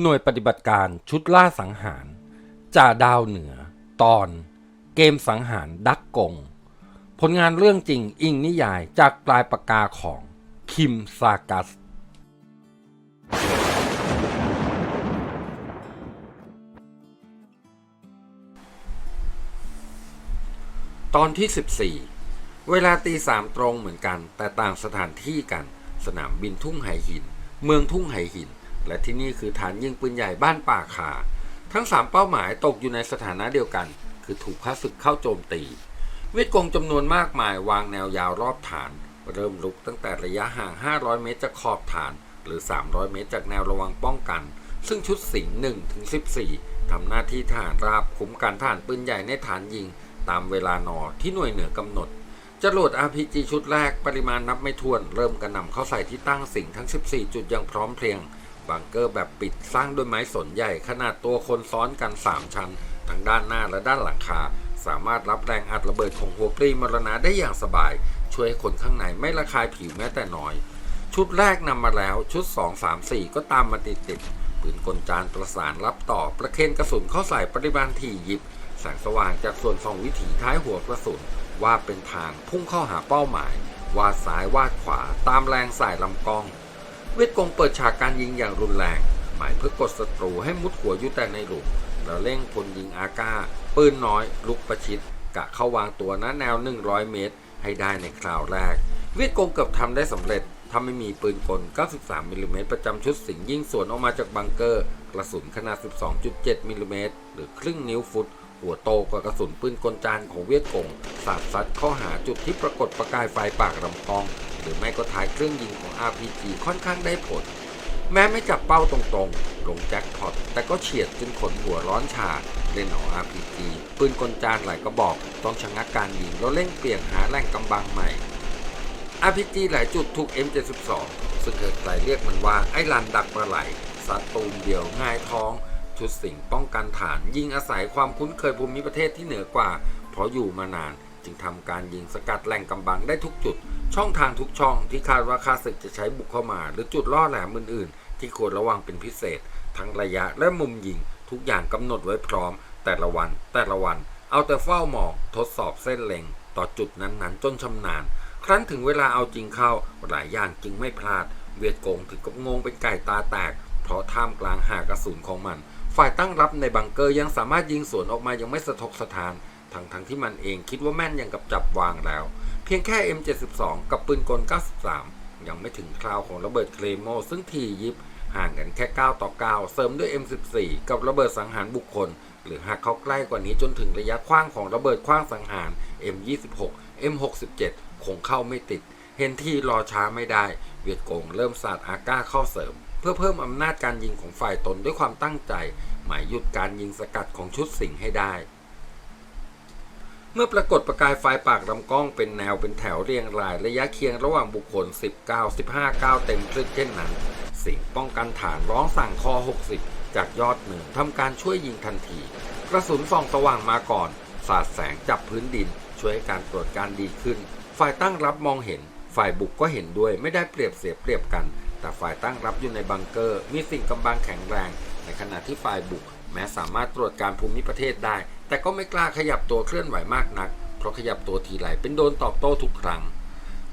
หน่วยปฏิบัติการชุดล่าสังหารจ่าดาวเหนือ ตอน เกมสังหารดักกง ผลงานเรื่องจริงอิงนิยายจากปลายปากกาของ คิมซากัส ตอนที่ 14 เวลาตีสามตรงเหมือนกัน แต่ต่างสถานที่กัน สนามบินทุ่งไหหิน เมืองทุ่งไหหิน และที่นี่คือฐานยิงปืนใหญ่บ้านป่าคาทั้งสามเป้าหมายตกอยู่ในสถานะเดียวกัน คือถูกข้าศึกเข้าโจมตี เวียดกงจำนวนมากมายวางแนวยาวรอบฐาน เริ่มลุกตั้งแต่ระยะห่าง 500 เมตรจากขอบฐาน หรือ 300 เมตรจากแนวระวังป้องกัน ซึ่งชุดสิงห์1ถึง14ทำหน้าที่ทหารราบคุ้มกันฐานปืนใหญ่ในฐานยิง ตามเวลานอที่หน่วยเหนือกำหนดจรวด RPG ชุดแรกปริมาณนับไม่ถ้วน เริ่มกระหน่ำเข้าใส่ที่ตั้งสิงทั้ง 14 จุดอย่างพร้อมเพรียง บังเกอร์แบบปิดสร้างด้วยไม้สนใหญ่ขนาดตัวคนซ้อนกัน 3 ชั้น ทั้งด้านหน้าและด้านหลังคา สามารถรับแรงอัดระเบิดของหัวปรีมรณะได้อย่างสบาย ช่วยให้คนข้างในไม่ระคายผิวแม้แต่น้อย ชุดแรกนำมาแล้วชุด 2 3 4 ก็ตามมาติดติดปืนกลจานประสานรับต่อประเคนกระสุนเข้าใส่ปริมาณถี่ยิบแสงสว่างจากส่วนสองวิถีท้ายหัวกระสุนว่าดเป็นทางพุ่งเข้าหาเป้าหมาย วาดซ้ายวาดขวาตามแรงสายลำกล้อง เวทกงเปิดฉากการยิงอย่างรุนแรง หมายเพื่อกดศัตรูให้มุดหัวอยู่แต่ในหลุมแล้วเร่งพลยิงอากาปืนน้อย ลุกประชิด กะเข้าวางตัวณแนว 100 เมตร ให้ได้ในคราวแรก เวียดกงเกือบทำได้สำเร็จถ้าไม่มีปืนกล 93มิลลิเมตรประจำชุดสิงยิงสวนออกมาจากบังเกอร์ กระสุนขนาด 12.7มิลลิเมตรหรือครึ่งนิ้วฟุต หัวโตกว่ากระสุนปืนกลจานของเวียดกงสาดซัดเข้าหาจุดที่ปรากฏประกายไฟปากลำกล้อง รือไม่ก็ท้ายเครื่องยิงของ RPG ค่อนข้างได้ผล แม้ไม่จับเป้าตรงๆ ลงแจ็คพอตแต่ก็เฉียดจนขนหัวร้อนชาเล่นเอา RPG ปืนกลจานหลายกระบอก ต้องชะงักการยิงแล้วเร่งเปลี่ยนหาแหล่งกำบังใหม่ RPG หลายจุดถูก M72 ซึ่งเกิดใครเรียกมันว่าไอ้ลันดักปลาไหลสัตว์ตูมเดียวง่ายท้องชุดสิงป้องกันฐานยิงอาศัยความคุ้นเคยภูมิประเทศที่เหนือกว่า เพราะอยู่มานาน จึงทำการยิงสกัดแหล่งกำบังได้ทุกจุด ช่องทางทุกช่องที่คาดว่าข้าศึกจะใช้บุกเข้ามา หรือจุดล่อแหลมอื่นๆ ที่ควรระวังเป็นพิเศษ ทั้งระยะและมุมยิง ทุกอย่างกำหนดไว้พร้อม แต่ละวัน แต่ละวัน เอาแต่เฝ้ามองทดสอบเส้นเล็ง ต่อจุดนั้นๆ จนชำนาญ ครั้นถึงเวลาเอาจริงเข้าหลายอย่างจึงไม่พลาด เวียดกงถึงกับงงเป็นไก่ตาแตกเพราะท่ามกลางหากระสุนของมัน ฝ่ายตั้งรับในบังเกอร์ยังสามารถยิงสวนออกมายังไม่สะทกสะทาน ทั้งทั้งที่มันเองคิดว่าแม่นอย่างกับจับวางแล้ว เพียงแค่ M72 กับปืนกล 93 ยังไม่ถึงคราวของระเบิดเคลโม ซึ่งทียิบห่างกันแค่ 9 ต่อ 9 เสริมด้วย M14 กับระเบิดสังหารบุคคล หรือหากเขาใกล้กว่านี้จนถึงระยะคว้างของระเบิดคว้างสังหาร M26 M67 คงเข้าไม่ติด เห็นที่รอช้าไม่ได้ เวียดกงเริ่มสาดอาก้าเข้าเสริม เพื่อเพิ่มอำนาจการยิงของฝ่ายตนด้วยความตั้งใจ หมายหยุดการยิงสกัดของชุดสิงให้ได้ มื่อปรากฏประกายไฟปากลำกล้องเป็นแนวเป็นแถวเรียงรายระยะเคียงระหว่างบุคคล 19 15 9 เต็มคลึกเช่นนั้น สิ่งป้องกันฐานร้องสั่งคอ 60 จากยอดหนึ่งทำการช่วยยิงทันที กระสุนส่องสว่างมาก่อน สาดแสงจับพื้นดิน ช่วยให้การตรวจการดีขึ้น ฝ่ายตั้งรับมองเห็น ฝ่ายบุกก็เห็นด้วยไม่ได้เปรียบเสียเปรียบกัน แต่ฝ่ายตั้งรับอยู่ในบังเกอร์ มีสิ่งกำบังแข็งแรง ในขณะที่ฝ่ายบุก แม้สามารถตรวจการภูมิประเทศได้ แต่ก็ไม่กล้าขยับตัวเคลื่อนไหวมากนัก เพราะขยับตัวทีไรเป็นโดนตอบโต้ทุกครั้ง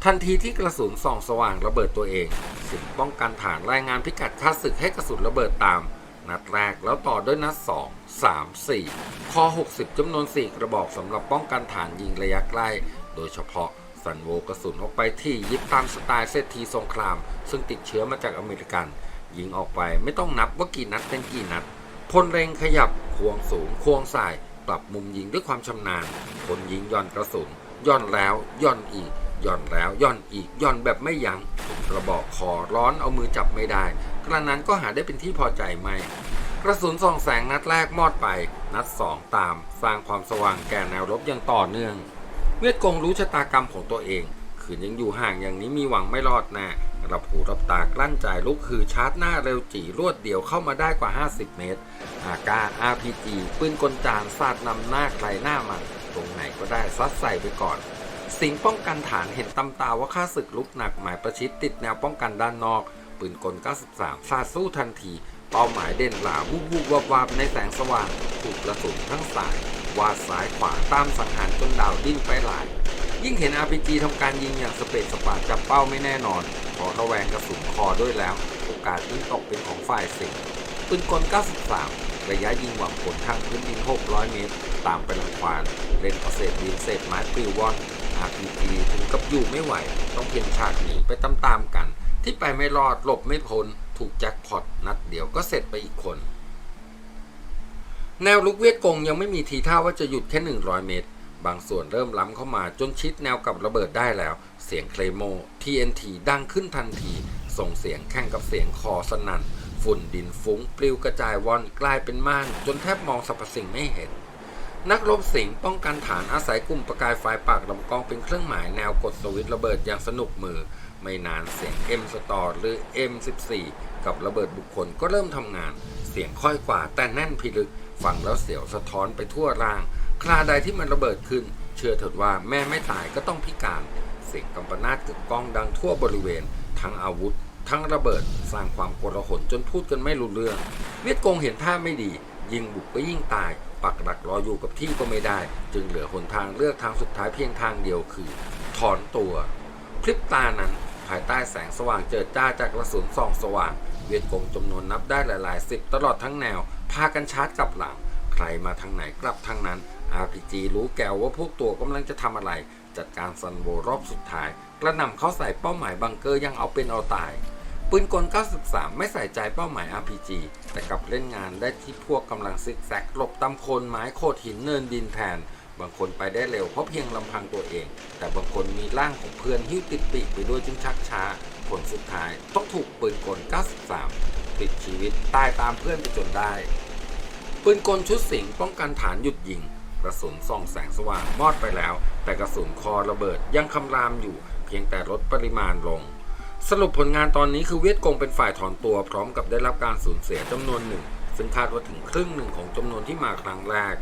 ทันทีที่กระสุนส่องสว่างระเบิดตัวเองสิ่งป้องกันฐานรายงานพิกัดค่าศึกให้กระสุนระเบิดตาม นัดแรกแล้วต่อด้วยนัด 2 3 4 คอ 60จำนวน 4 กระบอกสำหรับป้องกันฐานยิงระยะใกล้ โดยเฉพาะสันโวกระสุนออกไปที่ยิบตามสไตล์เศรษฐีสงคราม ซึ่งติดเชื้อมาจากอเมริกัน ยิงออกไปไม่ต้องนับว่ากี่นัดเป็นกี่นัดพลเรงขยับควงสูงควงสาย ปรับมุมยิงด้วยความชำนาญพลยิงย่อนกระสุนย่อนแล้วย่อนอีกย่อนแล้วย่อนอีกย่อนแบบไม่ยัง้งกระบอกคอร้อนเอามือจับไม่ได้ กระนั้นก็หาได้เป็นที่พอใจไม่ กระสุนส่องแสงนัดแรกมอดไป นัดสองตาม สร้างความสว่างแก่แนวรบอย่างต่อเนื่อง เวียดกงรู้ชะตากรรมของตัวเองขืนยังอยู่ห่างอย่างนี้มีหวังไม่รอดแน่ รับหูรับตากลั้นใจลุกคือชาร์จหน้าเร็วจีรวดเดียวเข้ามาได้กว่า 50 เมตร อากา RPG ปืนกลจานสาดนำหน้าใครหน้ามัน ตรงไหนก็ได้ซัดใส่ไปก่อน สิงป้องกันฐานเห็นตำตาว่าข้าศึกลุกหนักหมายประชิดติดแนวป้องกันด้านนอก ปืนกล 93 สาดสู้ทันที เป้าหมายเด่นหลาวุบวุบวับวับในแสงสว่างถูกกระสุนทั้งสายวาดซ้ายขวาตามสังหารจนดาวดิ้นไปหลาย ยิ่งเห็น RPG ทำการยิงอย่างสเปซสปาจับเป้าไม่แน่นอน ขอระแวงกระสุนคอด้วยแล้ว โอกาสยิ่งตกเป็นของฝ่ายสิงปืนกล 93 ระยะยิงหวังผลทางพื้นดิน 600 เมตร ตามไปลังควาน เล่นเศษดินเศษไม้ปลิวว่อน RPG ถึงกับอยู่ไม่ไหว ต้องเพียงฉากหนีไปตามๆกัน ที่ไปไม่รอดหลบไม่พ้น ถูกแจ็คพอตนัดเดียวก็เสร็จไปอีกคน แนวลุกเวียดกงยังไม่มีทีท่าว่าจะหยุดแค่ 100 เมตร บางส่วนเริ่มล้ำเข้ามาจนชิดแนวกับระเบิดได้แล้ว เสียงเคลโม TNT ดังขึ้นทันที ส่งเสียงแข่งกับเสียงคอสนั่น ฝุ่นดินฟุ้ง ปลิวกระจายว่อนกลายเป็นม่าน จนแทบมองสรรพสิ่งไม่เห็น นักรบสิงป้องกันฐานอาศัยกลุ่มประกายไฟปากลำกล้องเป็นเครื่องหมายแนวกดสวิตช์ระเบิดอย่างสนุกมือ ไม่นานเสียง M สตอร์หรือ M14 กับระเบิดบุคคลก็เริ่มทำงาน เสียงค่อยกว่าแต่แน่นพิลึกฟังแล้วเสียวสะท้อนไปทั่วร่าง คราใดที่มันระเบิดขึ้น เชื่อเถิดว่าแม่ไม่ตายก็ต้องพิการ เสียงกำปนาตกึกก้องดังทั่วบริเวณ ทั้งอาวุธ ทั้งระเบิดสร้างความโกลาหลจนพูดกันไม่รู้เรื่อง เวียดกงเห็นท่าไม่ดี ยิงบุกก็ยิ่งตาย ปักหลักรออยู่กับที่ก็ไม่ได้ จึงเหลือหนทางเลือกทางสุดท้ายเพียงทางเดียวคือ ถอนตัวพริบตานั้นภายใต้แสงสว่างเจิดจ้าจากกระสุนส่องสว่าง เวียดกงจำนวนนับได้หลายๆสิบตลอดทั้งแนว พากันชาร์จกลับหลัง ใครมาทางไหนกลับทางนั้น RPG รู้แก้วว่าพวกตัวกำลังจะทำอะไร จัดการซันโบรอบสุดท้าย กระนำเข้าใส่เป้าหมายบังเกอร์ยังเอาเป็นเอาตาย ปืนกล 93 ไม่ใส่ใจเป้าหมาย RPG แต่กลับเล่นงานได้ที่พวกกำลังซิกแซกหลบตำโคนไม้โคดหินเนินดินแทนบางคนไปได้เร็วเพราะเพียงลำพังตัวเอง แต่บางคนมีร่างของเพื่อนหิ้วติดปีกไปด้วยจึงชักช้า ผลสุดท้ายต้องถูกปืนกล 93 ติดชีวิตตายตามเพื่อนไปจนได้ ปืนกลชุดสิงป้องกันฐานหยุดยิง กระสุนส่องแสงสว่างมอดไปแล้ว แต่กระสุนคอระเบิดยังคำรามอยู่ เพียงแต่ลดปริมาณลง สรุปผลงานตอนนี้คือเวียดกงเป็นฝ่ายถอนตัวพร้อมกับได้รับการสูญเสียจำนวนหนึ่ง ซึ่งคาดว่าถึงครึ่งหนึ่งของจำนวนที่มาครั้งแรก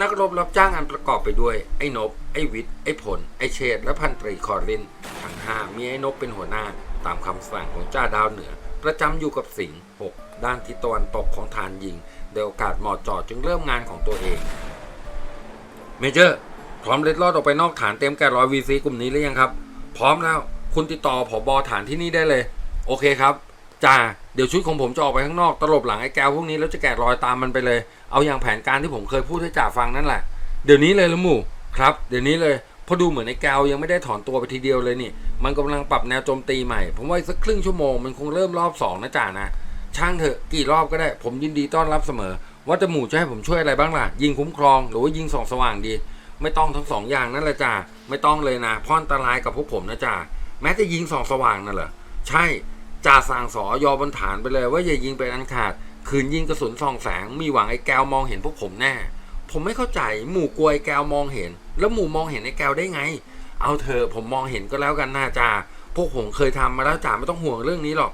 นักรบรับจ้างอันประกอบไปด้วย ไอ้นบ ไอ้วิทย์ไอ้ผล ไอ้เชษและพันตรีคอรินทั้งห้ามีไอ้นบเป็นหัวหน้าตามคำสั่งของจ้าดาวเหนือ ประจำอยู่กับสิงห์หกด้านทิศตะวันตกของฐานยิงโดยโอกาสเหมาะจอดจึงเริ่มงานของตัวเอง เมเจอร์ พร้อมเล็ดลอดออกไปนอกฐานเต็มแกร้อยวีซีกลุ่มนี้หรือยังครับ พร้อมแล้ว คุณติดต่อผอบอฐานที่นี่ได้เลย โอเคครับจ่าเดี๋ยวชุดของผมจะออกไปข้างนอก ตลบหลังไอ้แก้วพวกนี้แล้วจะแกะรอยตามมันไปเลย เอาอย่างแผนการที่ผมเคยพูดให้จ่าฟังนั่นแหละ เดี๋ยวนี้เลยละหมู่ ครับ เดี๋ยวนี้เลย เพอดูเหมือนไอ้แก้วยังไม่ได้ถอนตัวไปทีเดียวเลยนี่ มันกำลังปรับแนวโจมตีใหม่ ผมว่าอีกสักครึ่งชั่วโมงมันคงเริ่มรอบสองนะจ่านะ ช่างเถอะกี่รอบก็ได้ ผมยินดีต้อนรับเสมอ ว่าจะหมู่จะให้ผมช่วยอะไรบ้างล่ะ ยิงคุ้มครองหรือว่ายิงสองสว่างดี ไม่ต้องทั้งสองอย่างนั่นแหละจ่าไม่ต้องเลยนะพรอันตรายกับพวกผมนะจ่าแม้จะยิงสองสว่างนั่นเหรอใช่จ่าสั่งสอยอบนฐานไปเลย ว่าอย่ายิงเป็นอันขาด คืนยิงกระสุนส่องแสง มีหวังไอ้แก้วมองเห็นพวกผมแน่ ผมไม่เข้าใจหมู่กลวไอ้แก้วมองเห็น แล้วหมู่มองเห็นไอ้แก้วได้ไง เอาเถอะผมมองเห็นก็แล้วกันนะจ่าพวกผมเคยทำมาแล้วจ่าไม่ต้องห่วงเรื่องนี้หรอก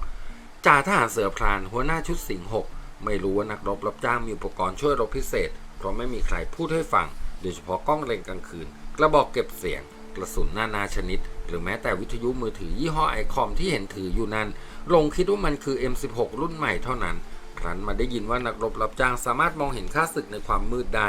จ่าทหารเสือพรานหัวหน้าชุดสิงห์หกไม่รู้ว่านักรบรับจ้างมีอุปกรณ์ช่วยรบพิเศษ เพราะไม่มีใครพูดให้ฟัง โดยเฉพาะกล้องเล็งกลางคืน กระบอกเก็บเสียง กระสุนนานาชนิด หรือแม้แต่วิทยุมือถือยี่ห้อไอคอมที่เห็นถืออยู่นั้นลงคิดว่ามันคือ M16 รุ่นใหม่เท่านั้น ครั้นมาได้ยินว่านักรบรับจ้างสามารถมองเห็นค่าศึกในความมืดได้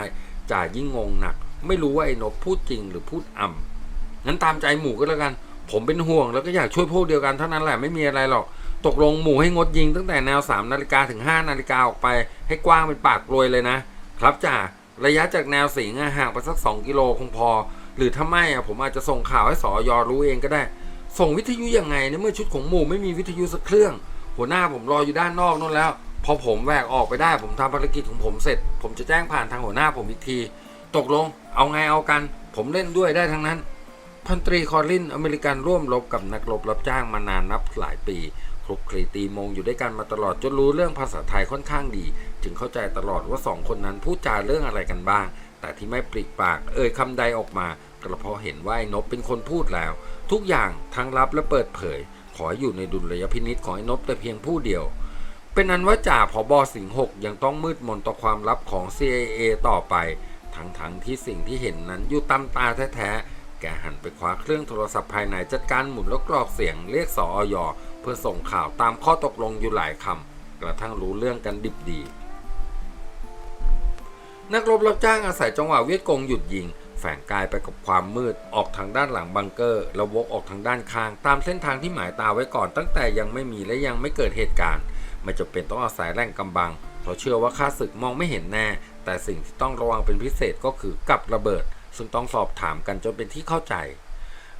จ่ายิ่งงงหนัก ไม่รู้ว่าไอ้นบพูดจริงหรือพูดอ่ำงั้นตามใจหมู่ก็แล้วกัน ผมเป็นห่วงแล้วก็อยากช่วยพวกเดียวกันเท่านั้นแหละไม่มีอะไรหรอก ตกลงหมู่ให้งดยิงตั้งแต่แนว3นาฬิกาถึง5นาฬิกาออกไป ให้กว้างเป็นปากกลวยเลยนะ ครับจ่าระยะจากแนวสิงห่างไปสัก 2 กิโลคงพอ หรือถ้าไม่อะผมอาจจะส่งข่าวให้สอยรู้เองก็ได้ ส่งวิทยุยังไงในเมื่อชุดของหมู่ไม่มีวิทยุสักเครื่อง หัวหน้าผมรออยู่ด้านนอกนู่นแล้ว พอผมแหวกออกไปได้ผมทำภารกิจของผมเสร็จ ผมจะแจ้งผ่านทางหัวหน้าผมอีกที ตกลง เอาไงเอากัน ผมเล่นด้วยได้ทั้งนั้น พันตรีคอรินอเมริกันร่วมรบกับนักรบรับจ้างมานานนับหลายปีคลุกคลีตีมงอยู่ด้วยกันมาตลอดจนรู้เรื่องภาษาไทยค่อนข้างดี จึงเข้าใจตลอดว่าสองคนนั้นพูดจาเรื่องอะไรกันบ้าง แต่ที่ไม่ปลีกปาก เอ่ยคำใดออกมาก็เพาะเห็นว่าไอ้นบเป็นคนพูดแล้ว ทุกอย่างทั้งลับและเปิดเผย ขออยู่ในดุลยพินิษของไอ้นบแต่เพียงผู้เดียว เป็นนั้นว่าจ่าผอบอสิงห์หกยังต้องมืดมนต่อความลับของ CIA ต่อไป ทั้งๆทที่สิ่งที่เห็นนั้นอยู่ตาตาแท้ๆ แกหันไปคว้าเครื่องโทรศัพท์ภายในจัดการหมุนแล้วกรอกเสียงเรียกสออยเพื่อส่งข่าวตามข้อตกลงอยู่หลายคำกระทั่งรู้เรื่องกันดิบดี นักรบรับจ้างอาศัยจังหวะเวียดกงหยุดยิง แฝงกายไปกับความมืดออกทางด้านหลังบังเกอร์แล้ววกออกทางด้านข้าง ตามเส้นทางที่หมายตาไว้ก่อนตั้งแต่ยังไม่มีและยังไม่เกิดเหตุการณ์ ไม่จำเป็นต้องอาศัยแรงกำบัง เพราะเชื่อว่าข้าศึกมองไม่เห็นแน่ แต่สิ่งที่ต้องระวังเป็นพิเศษก็คือกับระเบิด ซึ่งต้องสอบถามกันจนเป็นที่เข้าใจ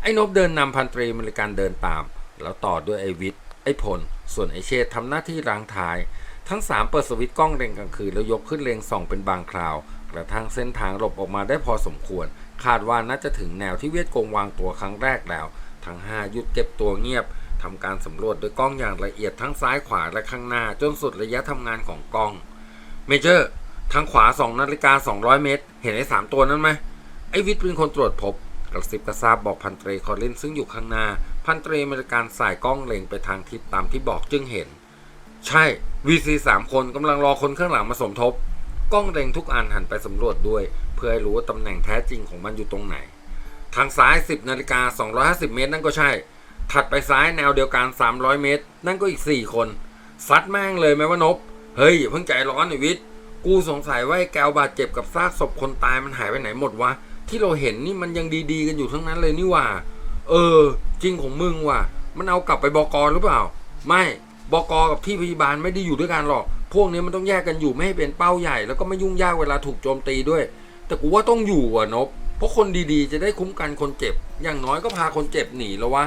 ไอ้นบเดินนำพันตรีมริกันเดินตาม แล้วต่อด้วยไอวิทย์ไอพล ส่วนไอเชษทำหน้าที่รางท้าย ทั้งสามเปิดสวิตช์กล้องเล็งกลางคืนแล้วยกขึ้นเล็งส่องเป็นบางคราว กระทั่งเส้นทางหลบออกมาได้พอสมควร คาดว่าน่าจะถึงแนวที่เวียดกงวางตัวครั้งแรกแล้ว ทั้งห้าหยุดเก็บตัวเงียบ ทำการสำรวจด้วยกล้องอย่างละเอียดทั้งซ้ายขวาและข้างหน้า จนสุดระยะทำงานของกล้องเมเจอร์ทางขวา 2นาฬิกา200 เมตร เห็นไอ้สามตัวนั้นไหมไอ้วิทย์เป็นคนตรวจพบ กระซิบกระซาบบอกพันตรีคอลลินซึ่งอยู่ข้างหน้า พันตรีมริกันสายกล้องเล็งไปทางทิศตามที่บอกจึงเห็น ใช่ VC สามคนกำลังรอคนข้างหลังมาสมทบ กล้องเล็งทุกอันหันไปสำรวจด้วย เพื่อให้รู้ว่าตำแหน่งแท้จริงของมันอยู่ตรงไหน ทางซ้าย 10นาฬิกา250 เมตรนั่นก็ใช่ ถัดไปซ้ายแนวเดียวกัน 300 เมตร นั่นก็อีก 4 คนซัดแม่งเลยไหมว่านบ เฮ้ยเพิ่งใจร้อนไอวิทย์กูสงสัยว่าไอ้แกวบาดเจ็บกับซากศพคนตายมันหายไปไหนหมดวะ ที่เราเห็นนี่มันยังดีๆกันอยู่ทั้งนั้นเลยนี่ว่า เออ จริงของมึงว่ะ มันเอากลับไปบกหรือเปล่า ไม่บกกับที่พยาบาลไม่ได้อยู่ด้วยกันหรอก พวกนี้มันต้องแยกกันอยู่ไม่ให้เป็นเป้าใหญ่ แล้วก็ไม่ยุ่งยากเวลาถูกโจมตีด้วย แต่กูว่าต้องอยู่อะนบ เพราะคนดีๆ จะได้คุ้มกันคนเจ็บ อย่างน้อยก็พาคนเจ็บหนีแล้ววะ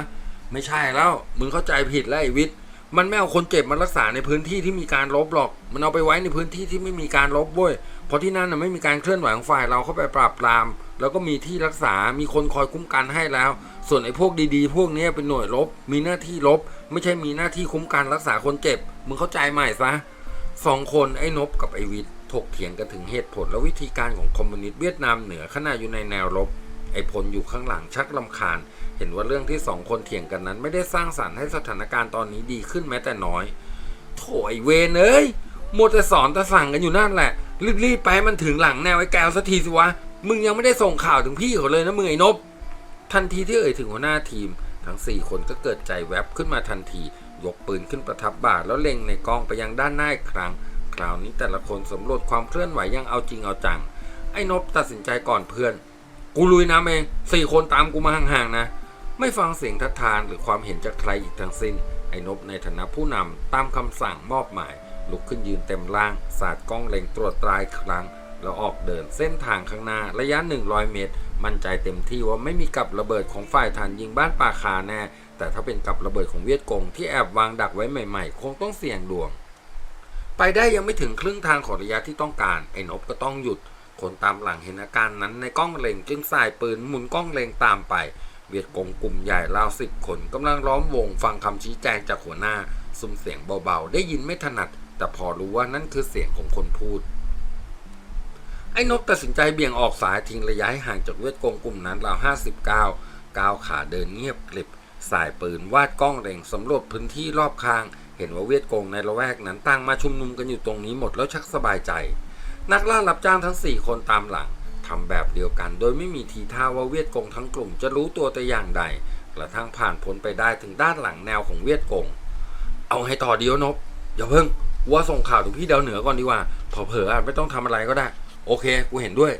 ไม่ใช่แล้ว มึงเข้าใจผิดแล้วไอ้วิทย์มันไม่เอาคนเจ็บมารักษาในพื้นที่ที่มีการลบหรอก มันเอาไปไว้ในพื้นที่ที่ไม่มีการลบเว้ยเพราะที่นั่นน่ะไม่มีการเคลื่อนไหวของฝ่ายเราเข้าไปปราบปราม แล้วก็มีที่รักษา มีคนคอยคุ้มกันให้แล้ว ส่วนไอ้พวกดีๆ พวกนี้เป็นหน่วยลบ มีหน้าที่ลบ ไม่ใช่มีหน้าที่คุ้มกันรักษาคนเจ็บ มึงเข้าใจใหม่ซะสองคนไอ้นบกับไอ้วิทย์ถกเถียงกันถึงเหตุผลและวิธีการของคอมมิวนิสต์เวียดนามเหนือขณะอยู่ในแนวรบ ไอ้พลอยู่ข้างหลังชักลำคาญ เห็นว่าเรื่องที่สองคนเถียงกันนั้น ไม่ได้สร้างสรรค์ให้สถานการณ์ตอนนี้ดีขึ้นแม้แต่น้อย โถไอ้เวนเอ้ยมัวแต่สอนแต่สั่งกันอยู่นั่นแหละ รีบๆไปมันถึงหลังแนวไอ้แก้วสักทีสิวะ มึงยังไม่ได้ส่งข่าวถึงพี่เขาเลยนะมึงไอ้นบ ทันทีที่เอ่ยถึงหัวหน้าทีม ทั้ง 4 คนก็เกิดใจแวบขึ้นมาทันที ยกปืนขึ้นประทับบ่าแล้วเล็งในกล้องไปยังด้านหน้าอีกครั้ง คราวนี้แต่ละคนสำรวจความเคลื่อนไหวยังเอาจริงเอาจัง ไอ้นบตัดสินใจก่อนเพื่อน กูลุยน้ำเองสี่คนตามกูมาห่างๆนะ ไม่ฟังเสียงทัดทานหรือความเห็นจากใครอีกทั้งสิ้น ไอ้นบในฐานะผู้นำตามคำสั่งมอบหมาย ลุกขึ้นยืนเต็มร่าง สาดกล้องเล็งตรวจตรายครั้ง แล้วออกเดินเส้นทางข้างหน้าระยะ 100 เมตร มั่นใจเต็มที่ว่าไม่มีกับระเบิดของฝ่ายฐานยิงบ้านป่าคาแน่ แต่ถ้าเป็นกับระเบิดของเวียดกงที่แอบวางดักไว้ใหม่ๆ คงต้องเสี่ยงดวง ไปได้ยังไม่ถึงครึ่งทางของระยะที่ต้องการ ไอ้นบก็ต้องหยุดคนตามหลังเห็นอาการนั้นในกล้องเล็งจึงสายปืนหมุนกล้องเล็งตามไป เวียดกงกลุ่มใหญ่ราวสิบคนกำลังล้อมวงฟังคำชี้แจงจากหัวหน้าซุ้มเสียงเบาๆ ได้ยินไม่ถนัด แต่พอรู้ว่านั่นคือเสียงของคนพูด ไอ้นกตัดสินใจเบี่ยงออกสายทิ้งระยะให้ห่างจากเวียดกงกลุ่มนั้นราวห้าสิบเก้าก้าวขาเดินเงียบกริบ สายปืนวาดกล้องเล็งสำรวจพื้นที่รอบข้าง เห็นว่าเวียดกงในละแวกนั้นตั้งมาชุมนุมกันอยู่ตรงนี้หมดแล้วชักสบายใจ นักล่ารับจ้างทั้ง4คนตามหลัง ทำแบบเดียวกัน โดยไม่มีทีท่าว่าเวียดกงทั้งกลุ่มจะรู้ตัวแต่อย่างใด กระทั่งผ่านพ้นไปได้ถึงด้านหลังแนวของเวียดกง เอาให้ต่อเดียวนบอย่าเพิ่งว่าส่งข่าวถึงพี่ดาวเหนือก่อนดีกว่าเผลอๆอไม่ต้องทำอะไรก็ได้ โอเค กูเห็นด้วย